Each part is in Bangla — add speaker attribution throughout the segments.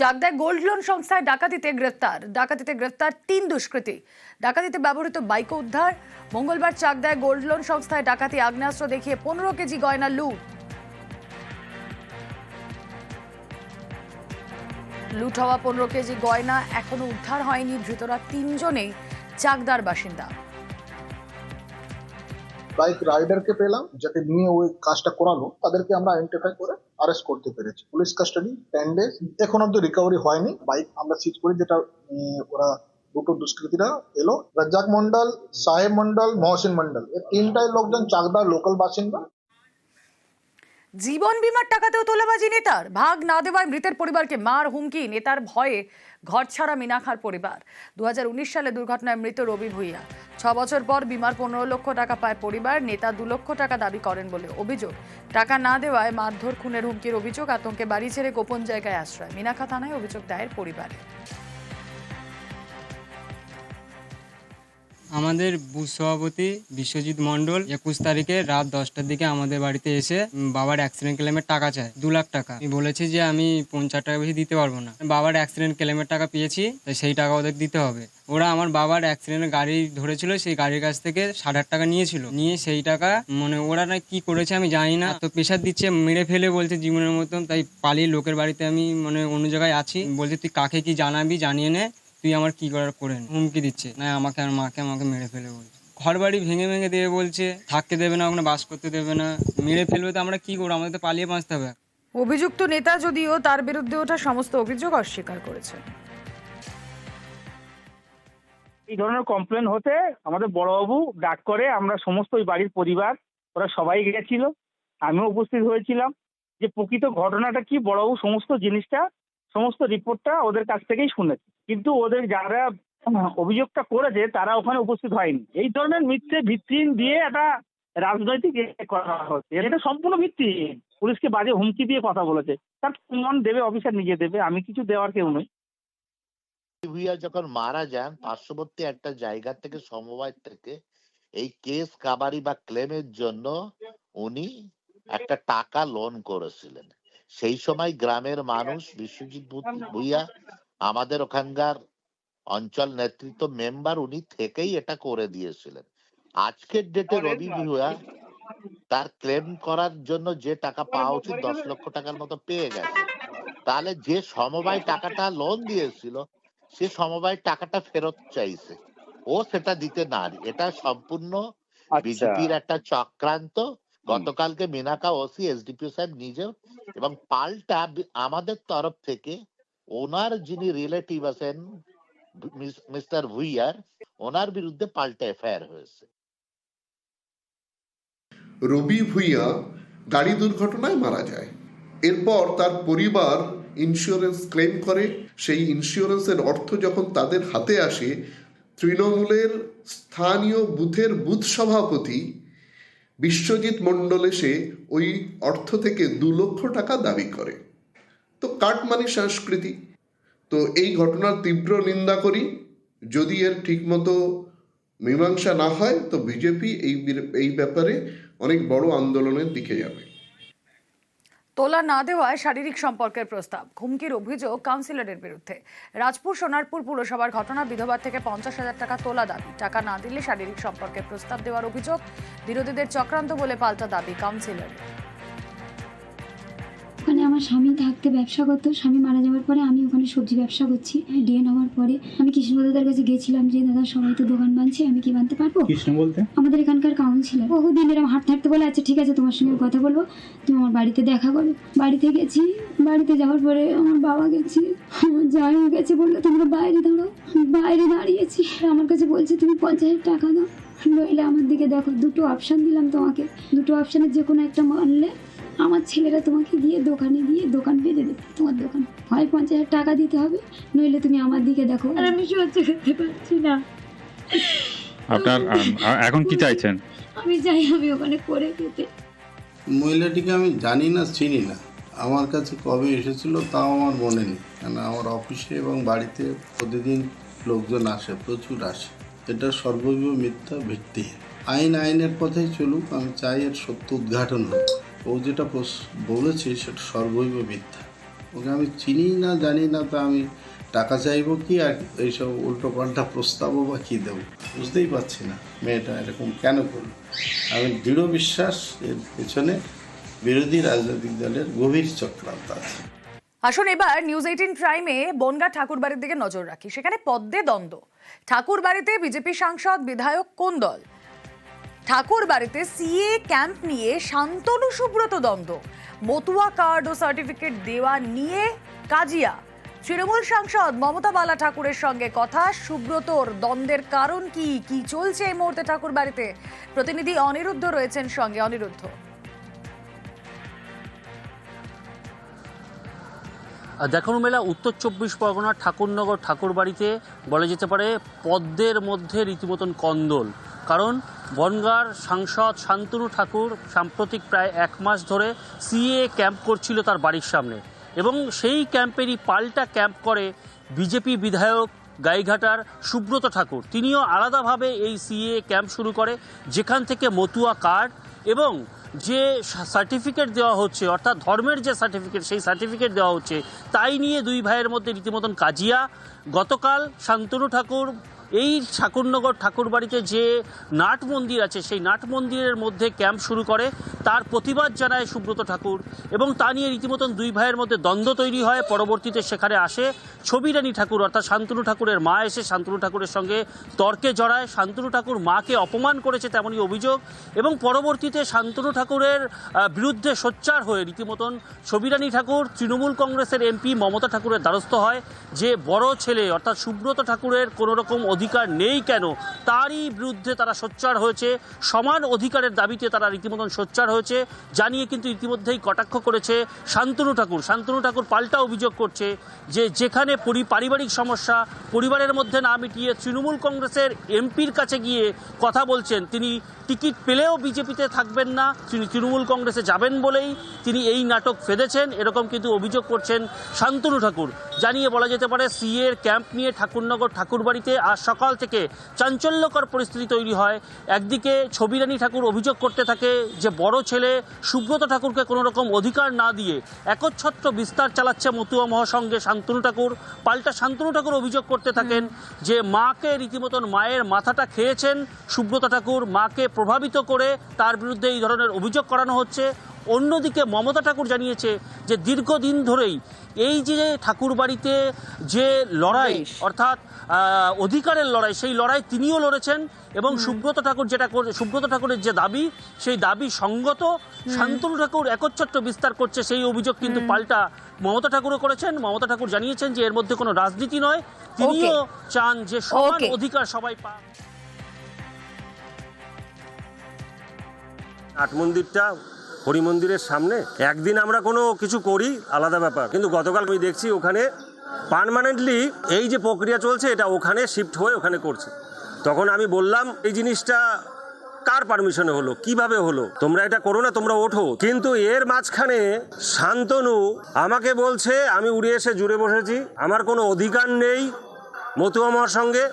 Speaker 1: চাকদায় গোল্ড লোন সংস্থায় ডাকাতিতে গ্রেফতার। ডাকাতিতে গ্রেফতার তিন দুষ্কৃতী। ডাকাতিতে ব্যবহৃত বাইক উদ্ধার। মঙ্গলবার চাকদায় গোল্ড লোন সংস্থায় ডাকাতি আগ্নেয়াস্ত্র দেখিয়ে পনেরো কেজি গয়না লুট। লুট হওয়া পনেরো কেজি গয়না এখনও উদ্ধার হয়নি ধৃতরা তিনজনেই চাকদার বাসিন্দা।
Speaker 2: বাইক রাইডারকে পেলাম যাতে নিয়ে ওই কাজটা করালো, তাদেরকে আমরা আইডেন্টিফাই করে অ্যারেস্ট করতে পেরেছি। পুলিশ কাস্টাডি টেন ডেজ এখন অব্দি রিকভারি হয়নি। বাইক আমরা সিজ করি, যেটা ওরা দুটো দুষ্কৃতীরা এলো। রাজ্জাক মন্ডল সাহেব মন্ডল মহসিন মন্ডল এই তিনটাই লোকজন চাকদার লোকাল বাসিন্দা।
Speaker 1: জীবন বিমার টাকাতেও তোলাবাজি নেতার। ভাগ না দেওয়ায় মৃতের পরিবারকে মার হুমকি, নেতার ভয়ে ঘর ছাড়া মিনাখার পরিবার। দু হাজার উনিশ সালে দুর্ঘটনায় মৃত রবি ভুইয়া। ছ বছর পর বিমার পনেরো লক্ষ টাকা পায় পরিবার, নেতা দু লক্ষ টাকা দাবি করেন বলে অভিযোগ। টাকা না দেওয়ায় মারধর, খুনের হুমকির অভিযোগ, আতঙ্কে বাড়ি ছেড়ে গোপন জায়গায় আশ্রয়। মিনাখা থানায় অভিযোগ দায়ের পরিবারে
Speaker 3: আমাদের বুথ সভাপতি বিশ্বজিৎ মণ্ডল একুশ তারিখে রাত দশটার দিকে আমাদের বাড়িতে এসে বাবার অ্যাক্সিডেন্ট ক্লেমের টাকা চায়, দু লাখ টাকা। আমি বলেছি যে আমি পঞ্চাশ টাকা বেশি দিতে পারব না। বাবার অ্যাক্সিডেন্ট ক্লেমের টাকা পেয়েছি, তাই সেই টাকা ওদের দিতে হবে। ওরা আমার বাবার অ্যাক্সিডেন্টের গাড়ি ধরেছিল, সেই গাড়ির কাছ থেকে ষাট হাজার টাকা নিয়েছিল। নিয়ে সেই টাকা মানে ওরা না কি করেছে আমি জানি না। তো প্রেশার দিচ্ছে, মেরে ফেলে বলছে জীবনের মতন, তাই পালিয়ে লোকের বাড়িতে আমি মানে অন্য জায়গায় আছি। বলছে, তুই কাকে কি জানাবি, জানিয়ে নে। তুই আমার কি করার করে হুমকি দিচ্ছে। না আমাকে আর মাকে আমাকে মেরে ফেলে বলছে। ঘর বাড়ি ভেঙে ভেঙে দেবে বলছে থাকতে দেবে না ওখানে বাস করতে দেবে না। মেরে ফেলবে তো আমরা কি করব? আমাদের তো পালিয়ে বাঁচতে হবে।
Speaker 1: অভিযুক্ত নেতা যদিও তার বিরুদ্ধে ওঠা সমস্ত অভিযোগ অস্বীকার করেছে।
Speaker 4: এই ধরনের কমপ্লেন হতে আমাদের বড়বাবু ডাক করে আমরা সমস্ত ওই বাড়ির পরিবার ওরা সবাই গেছিল। আমিও উপস্থিত হয়েছিলাম। যে প্রকৃত ঘটনাটা কি বড়বাবু সমস্ত জিনিসটা সমস্ত রিপোর্টটা ওদের কাছ থেকেই শুনেছি। কিন্তু ওদের যারা অভিযোগটা করেছে, তারা ওখানে উপস্থিত হয়নি। এই ধরনের মিথ্যে ভিত্তিহীন দিয়ে একটা রাজনৈতিক করা হচ্ছে। এটা সম্পূর্ণ ভিত্তিহীন পুলিশকে বাজে হুমকি দিয়ে কথা বলেছে। তার প্রমাণ দেবে, অফিসার নিজে দেবে। আমি কিছু দেওয়ার কেউ নই।
Speaker 5: ভুইয়া যখন মারা যান, পার্শ্ববর্তী একটা জায়গা থেকে, সমবায় থেকে, এই কেস কাবারি বা ক্লেমের জন্য উনি একটা টাকা লোন করেছিলেন। সেই সময় গ্রামের মানুষ বিশ্বজিৎ ভুইয়া আমাদের ওখানকার অঞ্চল নেতৃত্ব মেম্বার উনি থেকেই এটা করে দিয়েছিলেন। আজকের ডেটে রবি ভুইয়া তার ক্লেম করার জন্য যে টাকা পাওয়া উচিত দশ লক্ষ টাকার মতো পেয়ে গেছে। তাহলে যে সমবায় টাকাটা লোন দিয়েছিল সে সমবায় টাকাটা ফেরত চাইছে। ও সেটা দিতে না এটা সম্পূর্ণ বিজেপির একটা চক্রান্ত। গতকালকে মিনাকা ওসি এসডিপিও সাহেব নিজেও এবং পাল্টা আমাদের তরফ থেকে ওনার যিনি রিলেটিভ আছেন মিস্টার ভুইয়ার ওনার বিরুদ্ধে পাল্টা এফআইআর হয়েছে
Speaker 6: রবি ভুইয়া গাড়ি দুর্ঘটনায় মারা যায় এরপর তার পরিবার ইন্স্যুরেন্স ক্লেম করে সেই ইন্স্যুরেন্সের অর্থ যখন তাদের হাতে আসে তৃণমূলের স্থানীয় বুথের বুথ সভাপতি বিশ্বজিৎ মণ্ডল এসে ওই অর্থ থেকে দু লক্ষ টাকা দাবি করে তো কাটমানি সংস্কৃতি। তো এই ঘটনার তীব্র নিন্দা করি। যদি এর ঠিকমতো মীমাংসা না হয়, তো বিজেপি এই এই ব্যাপারে অনেক বড় আন্দোলনের দিকে যাবে।
Speaker 1: তোলা না দেওয়ায় শারীরিক সম্পর্কের প্রস্তাব, হুমকির অভিযোগ কাউন্সিলরের বিরুদ্ধে। রাজপুর সোনারপুর পুরসভার ঘটনা বিধবার থেকে পঞ্চাশ হাজার টাকা তোলা দাবি। টাকা না দিলে শারীরিক সম্পর্কের প্রস্তাব দেওয়ার অভিযোগ, বিরোধীদের চক্রান্ত বলে পাল্টা দাবি কাউন্সিলরের।
Speaker 7: ওখানে আমার স্বামী থাকতে ব্যবসা করতো স্বামী মারা যাওয়ার পরে আমি ওখানে সবজি ব্যবসা করছি। ডিএন হওয়ার পরে আমি কৃষ্ণদাদার কাছে গেছিলাম যে দাদা সবাই তো দোকান বানছে আমি কি বানতে পারব?
Speaker 8: কৃষ্ণ বলতে?
Speaker 7: আমাদের এখানকার কাউন্সিলর বহুদিন এরকম হাঁটতে হাঁটতে বলে আচ্ছা ঠিক আছে তোমার সঙ্গে কথা বলব তুমি আমার বাড়িতে দেখা করো। বাড়িতে গেছি বাড়িতে যাওয়ার পরে আমার বাবা গেছি আমার জামাইও গেছে বলল তোমরা বাইরে দাঁড়ো বাইরে দাঁড়িয়েছি। আমার কাছে বলছে তুমি পঞ্চাশ হাজার টাকা দাও। নইলে আমার দিকে দেখো দুটো অপশান দিলাম তোমাকে। দুটো অপশানের যে কোনো একটা মানলে আমার ছেলেরা তোমাকে গিয়ে দোকানে গিয়ে দোকান বেঁধে দেবে তোমার দোকান। হয় পঞ্চাশ হাজার টাকা দিতে হবে নইলে তুমি আমার দিকে দেখো। আর আমি সহ্য করতে পারছি না।
Speaker 8: আপনার এখন কি চাইছেন?
Speaker 7: আমি চাই আমি ওখানে করে খেতে
Speaker 9: মহিলাটিকে আমি জানি না চিনি না। আমার কাছে কবে এসেছিল তাও আমার মনে নেই। কেন আমার অফিসে এবং বাড়িতে প্রতিদিন লোকজন আসে প্রচুর আসে। এটা সর্বৈব মিথ্যা ভিত্তি আইন আইনের পথেই চলুক, আমি চাই এর সত্য উদ্ঘাটন হোক। ও যেটা বলেছে সেটা সর্বৈব মিথ্যা। ওকে আমি চিনি না, জানি না, তা আমি টাকা চাইব কি, আর এইসব উল্টো পাল্টা প্রস্তাবও বা কী দেবো? বুঝতেই পারছি না মেয়েটা এরকম কেন করল? আমি দৃঢ় বিশ্বাস এর পেছনে বিরোধী রাজনৈতিক দলের গভীর চক্রান্ত আছে।
Speaker 1: আসুন এবার নিউজ এইটিন প্রাইমে বনগা ঠাকুর বাড়ির দিকে নজর রাখি। সেখানে পদ্মে দ্বন্দ্ব। ঠাকুরবাড়িতে বিজেপি সাংসদ বিধায়ক কোন দল? ঠাকুর বাড়িতে সিএ ক্যাম্প নিয়ে শান্তনু সুব্রত দ্বন্দ্ব। মতুয়া কার্ড ও সার্টিফিকেট দেওয়া নিয়ে কাজিয়া। তৃণমূল সাংসদ মমতা বালা ঠাকুরের সঙ্গে কথা। সুব্রতর দ্বন্দ্বের কারণ কি? কি চলছে এই মুহূর্তে ঠাকুর বাড়িতে প্রতিনিধি অনিরুদ্ধ রয়েছেন সঙ্গে। অনিরুদ্ধ।
Speaker 10: দেখানো মেলা উত্তর চব্বিশ পরগনার ঠাকুরনগর ঠাকুরবাড়িতে বলা যেতে পারে পদ্মের মধ্যে রীতিমতন কন্দল। কারণ বনগার সাংসদ শান্তনু ঠাকুর সাম্প্রতিক প্রায় এক মাস ধরে সিএ ক্যাম্প করছিল তার বাড়ির সামনে এবং সেই ক্যাম্পেরই পাল্টা ক্যাম্প করে বিজেপি বিধায়ক গাইঘাটার সুব্রত ঠাকুর। তিনিও আলাদাভাবে এই সিএ ক্যাম্প শুরু করে যেখান থেকে মতুয়া কার্ড এবং যে সার্টিফিকেট দেওয়া হচ্ছে, অর্থাৎ ধর্মের যে সার্টিফিকেট সেই সার্টিফিকেট দেওয়া হচ্ছে, তাই নিয়ে দুই ভাইয়ের মধ্যে রীতিমতন কাজিয়া। গতকাল শান্তনু ঠাকুর এই ঠাকুরনগর ঠাকুরবাড়িতে যে নাট মন্দির আছে, সেই নাট মন্দিরের মধ্যে ক্যাম্প শুরু করে। তার প্রতিবাদ জানায় সুব্রত ঠাকুর এবং তা নিয়ে রীতিমতন দুই ভাইয়ের মধ্যে দ্বন্দ্ব তৈরি হয়। পরবর্তীতে সেখানে আসে ছবিরানী ঠাকুর, অর্থাৎ শান্তনু ঠাকুরের মা এসে শান্তনু ঠাকুরের সঙ্গে তর্কে জড়ায়। শান্তনু ঠাকুর মাকে অপমান করেছে তেমনই অভিযোগ এবং পরবর্তীতে শান্তনু ঠাকুরের বিরুদ্ধে সোচ্চার হয়ে রীতিমতন ছবিরানী ঠাকুর তৃণমূল কংগ্রেসের এমপি মমতা ঠাকুরের দ্বারস্থ হয়। যে বড় ছেলে, অর্থাৎ সুব্রত ঠাকুরের কোনো রকম অধিকার নেই কেন? তারই বিরুদ্ধে তারা সোচ্চার হয়েছে। সমান অধিকারের দাবিতে তারা রীতিমতন সোচ্চার হয়েছে। জানিয়ে কিন্তু ইতিমধ্যেই কটাক্ষ করেছে শান্তনু ঠাকুর। শান্তনু ঠাকুর পাল্টা অভিযোগ করছে যে যেখানে পরি পারিবারিক সমস্যা, পরিবারের মধ্যে না মিটিয়ে তৃণমূল কংগ্রেসের এমপির কাছে গিয়ে কথা বলছেন, তিনি টিকিট পেলেও বিজেপিতে থাকবেন না, তিনি তৃণমূল কংগ্রেসে যাবেন বলেই তিনি এই নাটক ফেঁদেছেন। এরকম কিন্তু অভিযোগ করছেন শান্তনু ঠাকুর। জানিয়ে বলা যেতে পারে, সিএর ক্যাম্প নিয়ে ঠাকুরনগর ঠাকুরবাড়িতে আজ সকাল থেকে চাঞ্চল্যকর পরিস্থিতি তৈরি হয়। একদিকে ছবিরানী ঠাকুর অভিযোগ করতে থাকে যে, বড় ছেলে সুব্রত ঠাকুরকে কোনো রকম অধিকার না দিয়ে একচ্ছত্র বিস্তার চালাচ্ছে মতুয়া মহাসংঘে শান্তনু ঠাকুর। পাল্টা শান্তনু ঠাকুর অভিযোগ করতে থাকেন যে, মাকে রীতিমতন মায়ের মাথাটা খেয়েছেন সুব্রত ঠাকুর। মাকে প্রভাবিত করে তার বিরুদ্ধে এই ধরনের অভিযোগ করানো হচ্ছে। অন্যদিকে মমতা ঠাকুর জানিয়েছে যে দীর্ঘদিন ধরেই এই যে ঠাকুর বাড়িতে যে লড়াই অর্থাৎ অধিকারের লড়াই সেই লড়াই তিনিও লড়েছেন এবং সুব্রত ঠাকুর যেটা করে সুব্রত ঠাকুরের যে দাবি সেই দাবি সঙ্গত শান্তনু ঠাকুর একচ্ছত্র বিস্তার করছে সেই অভিযোগ কিন্তু পাল্টা মমতা ঠাকুরও করেছেন। মমতা ঠাকুর জানিয়েছেন যে এর মধ্যে কোনো রাজনীতি নয়। তিনিও চান যে সমান অধিকার সবাই পাক
Speaker 11: আট মন্দিরটা হরি মন্দিরের সামনে। একদিন আমরা কোনো কিছু করি, আলাদা ব্যাপার। কিন্তু গতকাল আমি দেখছি ওখানে পার্মানেন্টলি এই যে প্রক্রিয়া চলছে, এটা ওখানে শিফট হয়ে ওখানে করছে। তখন আমি বললাম, এই জিনিসটা কার পারমিশনে হলো? কীভাবে হলো? তোমরা এটা করো না, তোমরা ওঠো। কিন্তু এর মাঝখানে শান্তনু আমাকে বলছে, আমি উড়ে এসে জুড়ে বসেছি। আমার কোনো অধিকার নেই মতুয়া আমার সঙ্গে।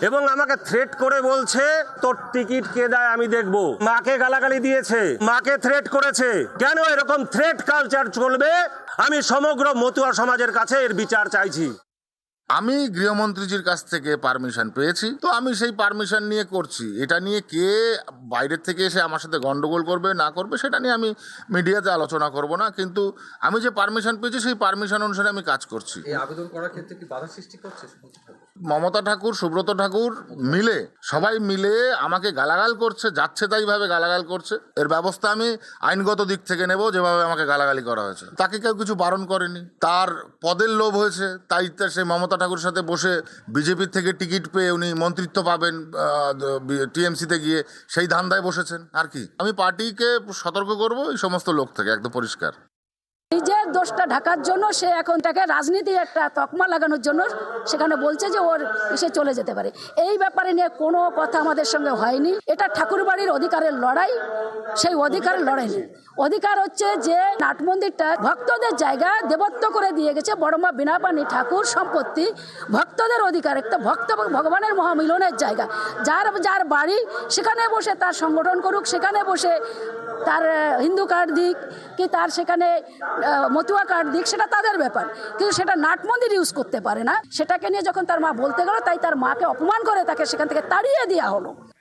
Speaker 11: এবং আমাকে থ্রেট করে বলছে, তোর টিকিট কে দেয় আমি দেখব। মাকে গালাগালি দিয়েছে, মাকে থ্রেট করেছে। কেন এরকম থ্রেট কালচার চলবে? আমি সমগ্র মতুয়া সমাজের কাছে এর বিচার চাইছি।
Speaker 12: আমি গৃহমন্ত্রীজির কাছ থেকে পারমিশন পেয়েছি। তো আমি সেই পারমিশন নিয়ে করছি। এটা নিয়ে কে বাইরের থেকে এসে আমার সাথে গণ্ডগোল করবে না করবে সেটা নিয়ে আমি মিডিয়াতে আলোচনা করব না। কিন্তু আমি যে পারমিশন পেয়েছি সেই পারমিশন অনুসারে আমি কাজ করছি।
Speaker 13: আবেদন করার ক্ষেত্রে কি বাধা সৃষ্টি করছে?
Speaker 12: মমতা ঠাকুর সুব্রত ঠাকুর মিলে সবাই মিলে আমাকে গালাগাল করছে যাচ্ছে তাই ভাবে গালাগাল করছে। এর ব্যবস্থা আমি আইনগত দিক থেকে নেব যেভাবে আমাকে গালাগালি করা হয়েছে। তাকে কেউ কিছু বারণ করেনি। তার পদের লোভ হয়েছে তাই সে মমতা ঠাকুরের সাথে বসে বিজেপির থেকে টিকিট পেয়ে উনি মন্ত্রিত্ব পাবেন টিএমসিতে গিয়ে সেই ধান্দায় বসেছেন। আর কি? আমি পার্টিকে সতর্ক করব এই সমস্ত লোক থেকে, একদম পরিষ্কার।
Speaker 7: নিজের দোষটা ঢাকার জন্য সে এখন তাকে রাজনীতি একটা তকমা লাগানোর জন্য সেখানে বলছে যে ওর এসে চলে যেতে পারে। এই ব্যাপারে নিয়ে কোনো কথা আমাদের সঙ্গে হয়নি। এটা ঠাকুরবাড়ির অধিকারের লড়াই, সেই অধিকারের লড়াই নেই। অধিকার হচ্ছে যে নাট মন্দিরটা ভক্তদের জায়গা দেবত্ব করে দিয়ে গেছে। বড়মা বিনাপানি ঠাকুর সম্পত্তি ভক্তদের অধিকার, একটা ভক্ত ভগবানের মহামিলনের জায়গা। যার যার বাড়ি সেখানে বসে তার সংগঠন করুক, সেখানে বসে তার হিন্দু কার্ড দিক কি তার সেখানে
Speaker 14: মতুয়া কার্ড দিক, সেটা তাদের ব্যাপার। কিন্তু সেটা নাটমন্দির ইউজ করতে পারে না। সেটাকে নিয়ে যখন তার মা বলতে গেল, তাই তার মাকে অপমান করে তাকে সেখান থেকে তাড়িয়ে দেওয়া হলো।